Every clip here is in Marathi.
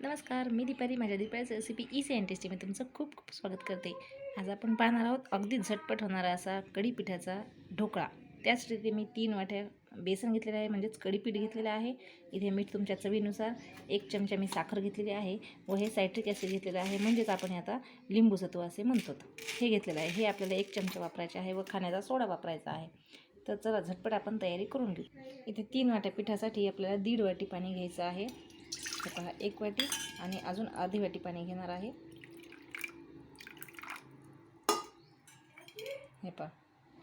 नमस्कार मी दीपाली माझ्या दीपालीचं रेसिपी इसी अँड टेस्टी मी तुमचं खूप खूप स्वागत करते. आज आपण पाहणार आहोत अगदी झटपट होणारा असा कढीपिठाचा ढोकळा. त्यासाठी मी तीन वाट्या बेसन घेतलेलं आहे म्हणजेच कढीपीठ घेतलेलं आहे. इथे मीठ तुमच्या चवीनुसार एक चमचा मी साखर घेतलेली आहे व हे सायट्रिक ॲसिड घेतलेलं आहे म्हणजेच आपण आता लिंबू सत्व असे म्हणतो. हे घेतलेलं आहे. हे आपल्याला एक चमचा वापरायचे आहे व खाण्याचा सोडा वापरायचा आहे. तर चला झटपट आपण तयारी करून घेऊ. इथे तीन वाट्या पिठासाठी आपल्याला दीड वाटी पाणी घ्यायचं आहे. हे पहा एक वाटी आणि अजून अर्धी वाटी पाणी घेणार आहे. हे पहा.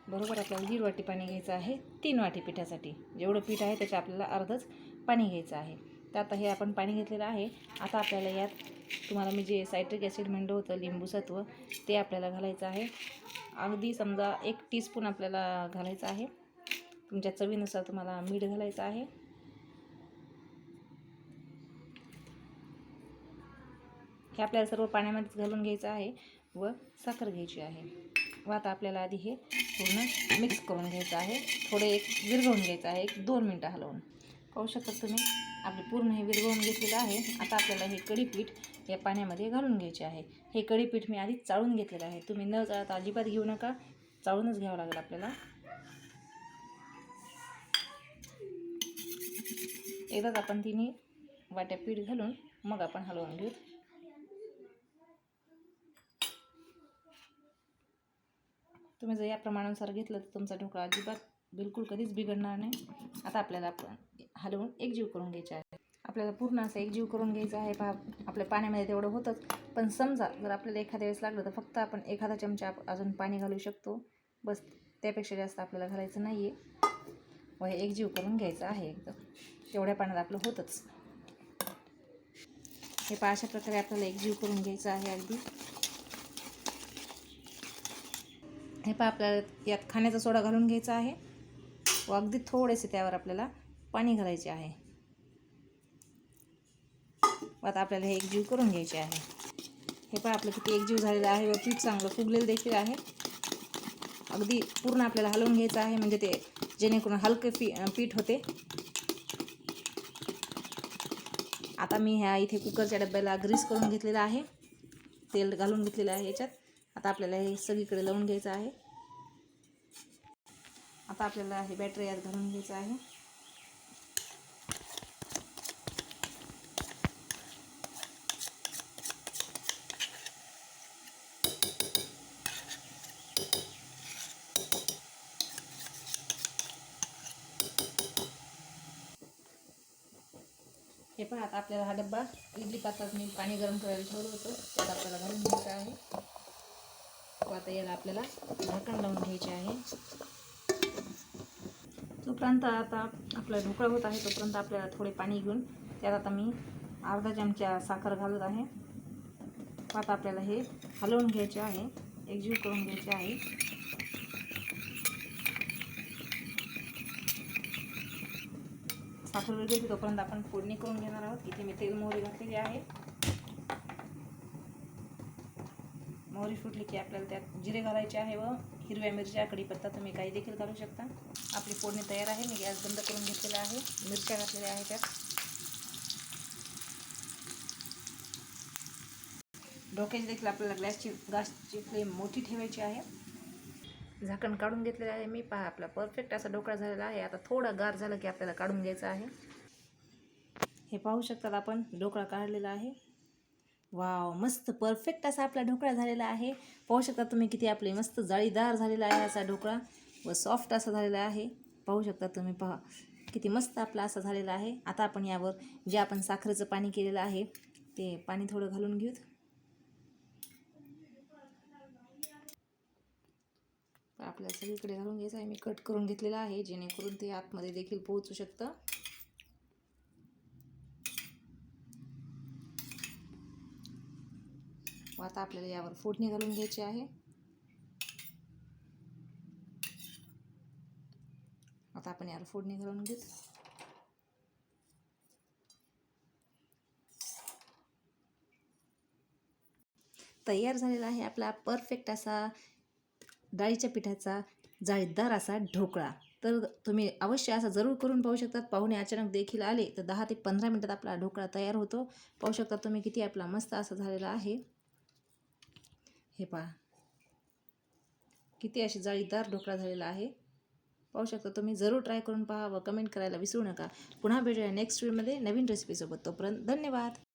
बरोबर आपल्याला दीड वाटी पाणी घ्यायचं आहे. तीन वाटी पिठासाठी. जेवढं पीठ आहे त्याच्या आपल्याला अर्धच पाणी घ्यायचं आहे. तर आता हे आपण पाणी घेतलेलं आहे. आता आपल्याला यात तुम्हाला मी जे सायट्रिक ॲसिड म्हणलं होतं लिंबू सत्व ते आपल्याला घालायचं आहे. अगदी समजा एक टीस्पून आपल्याला घालायचं आहे. तुमच्या चवीनुसार तुम्हाला मीठ घालायचं आहे. हे आपल्याला सर्व पाण्यामध्येच घालून घ्यायचं आहे व साखर घ्यायची आहे. व आता आपल्याला आधी हे पूर्ण मिक्स करून घ्यायचं आहे. थोडे एक विरघळून घ्यायचं आहे. एक दोन मिनटं हलवून. पाहू शकता तुम्ही आपले पूर्ण हे विरघळून घेतलेलं आहे. आता आपल्याला हे कढीपीठ या पाण्यामध्ये घालून घ्यायचे आहे. हे कढीपीठ मी आधी चाळून घेतलेलं आहे. तुम्ही न चाळता अजिबात घेऊ नका. चाळूनच घ्यावं लागेल आपल्याला. एकदाच आपण तिने वाट्या पीठ घालून मग आपण हलवून घेऊ. तुम्ही जर या प्रमाणानुसार घेतलं तर तुमचा ढोकळा अजिबात बिलकुल कधीच बिघडणार नाही. आता आपल्याला आपण हलवून एकजीव करून घ्यायचा आहे. आपल्याला पूर्ण असं एकजीव करून घ्यायचं आहे. पहा आपल्या पाण्यामध्ये तेवढं होतंच. पण समजा जर आपल्याला एखाद्या वेळेस लागलं तर फक्त आपण एखादा चमचा अजून पाणी घालू शकतो. बस त्यापेक्षा जास्त आपल्याला घालायचं नाही आहे व हे एकजीव करून घ्यायचं आहे एकदम. तेवढ्या पाण्यात आपलं होतंच. हे पहा अशा प्रकारे आपल्याला एकजीव करून घ्यायचं आहे अगदी. हे पहा आपल्याला यात खाण्याचा सोडा घालून घ्यायचा आहे. व अगदी थोडेसे त्यावर आपल्याला पाणी घालायचे आहे. व आता आपल्याला हे एकजीव करून घ्यायचे आहे. हे पहा आपलं किती एकजीव झालेलं आहे. व पीठ चांगलं फुगलेलं देखील आहे. अगदी पूर्ण आपल्याला हलवून घ्यायचं आहे म्हणजे ते जेणेकरून हलके पी पीठ होते. आता मी ह्या इथे कुकरच्या डब्याला ग्रीस करून घेतलेला आहे. तेल घालून घेतलेलं आहे याच्यात. आता आपल्याला हे सगळीकडे लावून घ्यायचं आहे. आता आपल्याला हे बॅटरी यात घालून घ्यायचं आहे. हे पण आता आपल्याला हा डब्बा इडली पात्रात मी पाणी गरम करायला ठेवलं होतं. त्यात आपल्याला घालून घ्यायचं आहे. व आता याला आपल्याला झाकण लावून घ्यायचे आहे. जोपर्यंत आता आपला ढोकळा होत आहे तोपर्यंत आपल्याला थोडे पाणी घेऊन त्यात आता मी अर्धा चमचा साखर घालत आहे. आता आपल्याला हे हलवून घ्यायचे आहे. एकजीव करून घ्यायचे आहे. साखर वेगळी तोपर्यंत आपण फोडणी करून घेणार आहोत. इथे मी तेल मोहरी घातलेली आहे. मोहरी फुटली की आपल्याला त्यात जिरे घालायचे आहे व हिरव्या मिरच्या कढीपत्ता तुम्ही काही देखील घालू शकता. आपली फोडणी तयार आहे. मी गॅस बंद करून घेतलेला आहे. मिरच्या घातलेल्या आहे त्यात. डोक्याची देखील आपल्याला गॅसची गॅसची फ्लेम मोठी ठेवायची आहे. झाकण काढून घेतलेलं आहे मी. पहा आपला परफेक्ट असा ढोकळा झालेला आहे. आता थोडं गार झालं की आपल्याला काढून घ्यायचं आहे. हे पाहू शकतात आपण ढोकळा काढलेला आहे. वाव मस्त परफेक्ट असा आपला ढोकळा झालेला आहे. पाहू शकता तुम्ही किती आपले मस्त जाळीदार झालेला आहे असा ढोकळा व सॉफ्ट असा झालेला आहे. पाहू शकता तुम्ही पहा किती मस्त आपला असा झालेला आहे. आता आपण यावर जे आपण साखरेचं पाणी केलेलं आहे ते पाणी थोडं घालून घेऊत. आपल्याला सगळीकडे घालून घ्यायचं आहे. मी कट करून घेतलेलं आहे जेणेकरून ते आतमध्ये देखील पोहोचू शकतं. व आता आपल्याला यावर फोडणी घालून घ्यायची आहे. आता आपण यावर फोडणी घालून घेत तयार झालेला आहे आपला परफेक्ट असा डाळीच्या पिठाचा जाळीदार असा ढोकळा. तर तुम्ही अवश्य असं जरूर करून पाहू शकतात पाहुणे अचानक देखील आले तर दहा ते पंधरा मिनटात आपला ढोकळा तयार होतो. पाहू शकता तुम्ही किती आपला मस्त असा झालेला आहे. हे पहा. किती अशी जाळीदार ढोकळा झालेला आहे. पाहू शकता तुम्ही जरूर ट्राय करून पहा व कमेंट करायला विसरू नका. पुन्हा भेटूया नेक्स्ट व्हिडिओमध्ये नवीन रेसिपीसोबत तोपर्यंत धन्यवाद.